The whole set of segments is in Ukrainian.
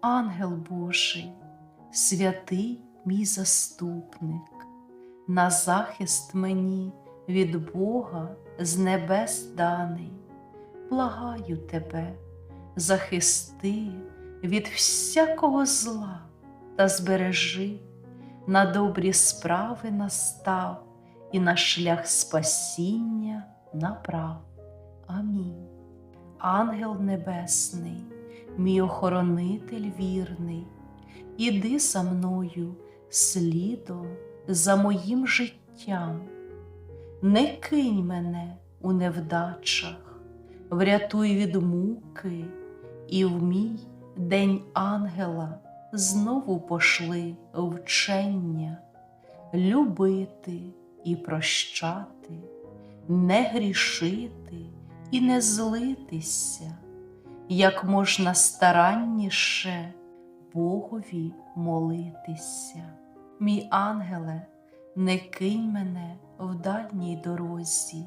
Ангел Божий, святий мій заступник, на захист мені від Бога з небес даний, благаю тебе, захисти від всякого зла та збережи, на добрі справи настав і на шлях спасіння направ. Амінь. Ангел Небесний, мій охоронитель вірний, іди за мною слідом за моїм життям, не кинь мене у невдачах, врятуй від муки, і в мій день ангела знову пошли вчення, любити і прощати, не грішити і не злитися, як можна старанніше Богові молитися. Мій ангеле, не кинь мене в дальній дорозі,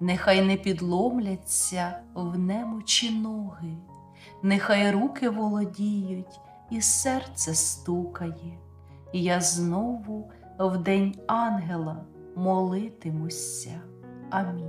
нехай не підломляться в немочі ноги, нехай руки володіють і серце стукає, я знову в день ангела молитимуся. Амінь.